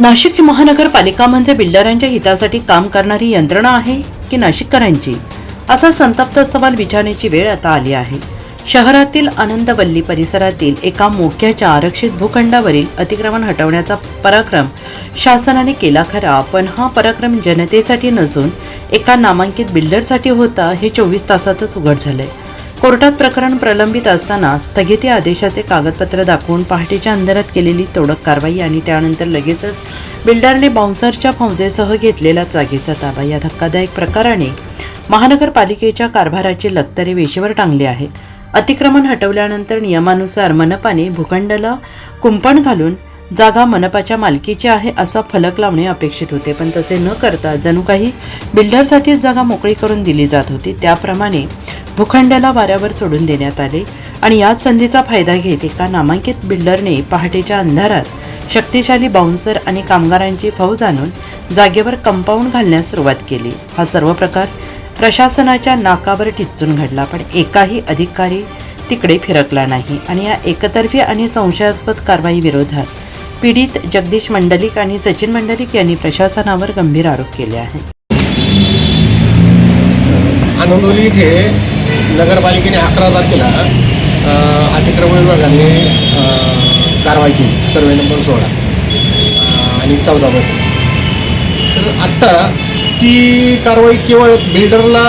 नाशिक महानगरपालिका म्हणजे बिल्डरांच्या हितासाठी काम करणारी यंत्रणा आहे की नाशिककरांची? असा संतप्त सवाल विचारण्याची वेळ आता आली आहे. शहरातील आनंदवल्ली परिसरातील एका मोक्याच्या आरक्षित भूखंडावरील अतिक्रमण हटवण्याचा पराक्रम शासनाने केला खरा पण हा पराक्रम जनतेसाठी नसून एका नामांकित बिल्डरसाठी होता हे चोवीस तासातच उघड झालंय. कोर्टात प्रकरण प्रलंबित असताना स्थगिती आदेशाचे कागदपत्र दाखवून पहाटेच्या अंधारात केलेली तोडक कारवाई आणि त्यानंतर लगेचच बिल्डरने बाउन्सरच्या फौजेसह घेतलेला जागेचा ताबा. या धक्कादायक प्रकाराने महानगरपालिकेच्या कारभाराचे लक्तरे वेशीवर टांगले आहेत. अतिक्रमण हटवल्यानंतर नियमानुसार मनपाने भूखंडाला कुंपण घालून जागा मनपाच्या मालकीची आहे असा फलक लावणे अपेक्षित होते. पण तसे न करता जणू काही बिल्डरसाठीच जागा मोकळी करून दिली जात होती. त्याप्रमाणे भूखंडाला वाऱ्यावर सोडून देण्यात आले आणि याच संधीचा फायदा घेत एका नामांकित बिल्डरने पहाटेच्या अंधारात शक्तिशाली बाउन्सर आणि कामगारांची फौज आणून जागेवर कंपाऊंड घालण्यास सुरुवात केली. हा सर्व प्रकार प्रशासनाच्या नाकावर टिचून घडला पण एकाही अधिकारी तिकडे फिरकला नाही आणि या एकतर्फी आणि संशयास्पद कारवाई विरोधात पीडित जगदीश मंडलिक आणि सचिन मंडलिक यांनी प्रशासनावर गंभीर आरोप केले आहेत. आनंदोली इथे नगरपालिकेने अकरा तारखेला अतिक्रमण विभागाने कारवाई केली. सर्वे नंबर सोळा. आणि आणि चौदामध्ये तर आत्ता ती कारवाई केवळ बिल्डरला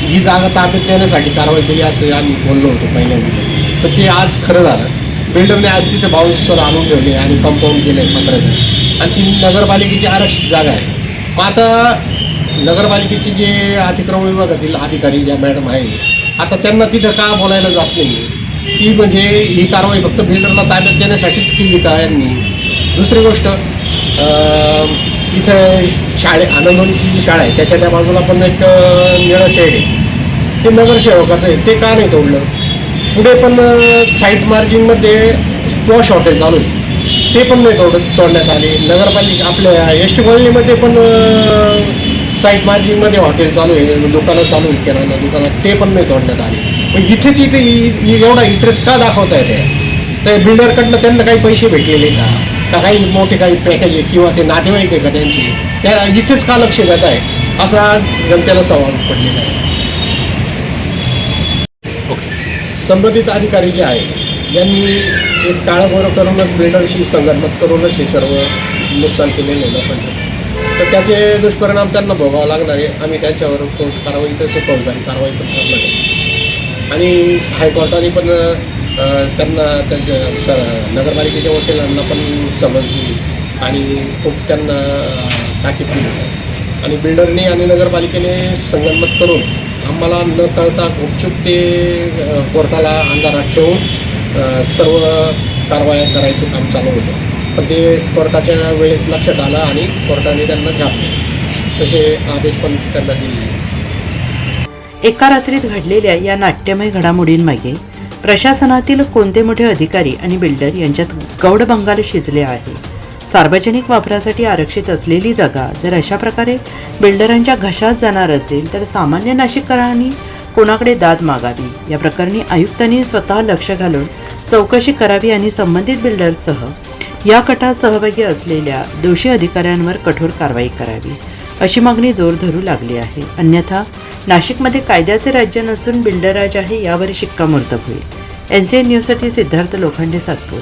ही जागा ताब्यात देण्यासाठी कारवाई केली असं आम्ही बोललो होतो पहिल्यांदा. तर ते आज खरं झालं. बिल्डरने आज तिथे बाउन्सर आणून ठेवले आणि कंपाऊंड केलं आहे आणि ती नगरपालिकेची आरक्षित जागा आहे. मग आता नगरपालिकेचे जे अतिक्रमण विभागातील अधिकारी ज्या मॅडम आहे आता त्यांना तिथं का बोलायला जात नाही? ती म्हणजे ही कारवाई फक्त बिल्डरला ताब्यात देण्यासाठीच केली का यांनी? दुसरी गोष्ट इथं शाळे आनंदोनीची जी शाळा आहे त्याच्या त्या बाजूला पण एक निळं शेड आहे. ते नगरसेवकाचं आहे. ते का नाही तोडलं? पुढे पण साईट मार्जिनमध्ये पॉश हॉटेल चालू आहे. ते पण नाही तोड तोडण्यात आले. नगरपालिका आपल्या एस टी कॉलनीमध्ये पण साईट मार्जिनमध्ये हॉटेल चालू आहे. दुकानं चालू आहे किराणा दुकानात. ते पण नाही तोडण्यात आले. मग इथेच इथे एवढा इंटरेस्ट का दाखवता येते तर बिल्डरकडनं त्यांना काही पैसे भेटलेले का? का काही मोठे काही पॅकेज आहे किंवा ते नातेवाईक आहे का त्यांची? त्या इथेच का लक्ष देत आहे असा जनतेला सवाल पडलेला आहे. संबंधित अधिकारी जे आहेत यांनी एक काळाबोरं करूनच बिल्डरशी संघटनात करूनच हे सर्व नुकसान केलेलं आहे. लोकांचं तर त्याचे दुष्परिणाम त्यांना भोगावं लागणार आहे. आम्ही त्यांच्यावर कारवाई तसे फौजदारी कारवाई पण करणार आहे. आणि हायकोर्टाने पण त्यांना त्यांच्या स नगरपालिकेच्या वकिलांना पण समजली आणि खूप त्यांना ताकीद दिली. आणि बिल्डरने आणि नगरपालिकेने संगनमत करून आम्हाला न कळता गुपचूप ते कोर्टाला अंधारात ठेवून सर्व कारवाया करायचं काम चालू होतं. पण ते कोर्टाच्या वेळेत लक्षात आलं आणि कोर्टाने त्यांना झापले तसे आदेश पण त्यांना दिले. एका रात्रीत घडलेल्या या नाट्यमय घडामोडींमागे प्रशासनातील कोणते मोठे अधिकारी आणि बिल्डर यांच्यात गौड बंगाल शिजले आहे? सार्वजनिक वापरासाठी आरक्षित असलेली जागा जर अशा प्रकारे बिल्डरांच्या घशात जाणार असेल तर सामान्य नाशिककरांनी कोणाकडे दाद मागावी? या प्रकरणी आयुक्तांनी स्वतः लक्ष घालून चौकशी करावी आणि संबंधित बिल्डरसह या कटात सहभागी असलेल्या दोषी अधिकाऱ्यांवर कठोर कारवाई करावी अशी मागणी जोर धरू लागली आहे. अन्यथा नाशिकमध्ये कायद्याचे राज्य नसून बिल्डराज आहे यावर शिक्कामोर्तब होईल. एन सी एन न्यूजसाठी सिद्धार्थ लोखंडे सातपूर.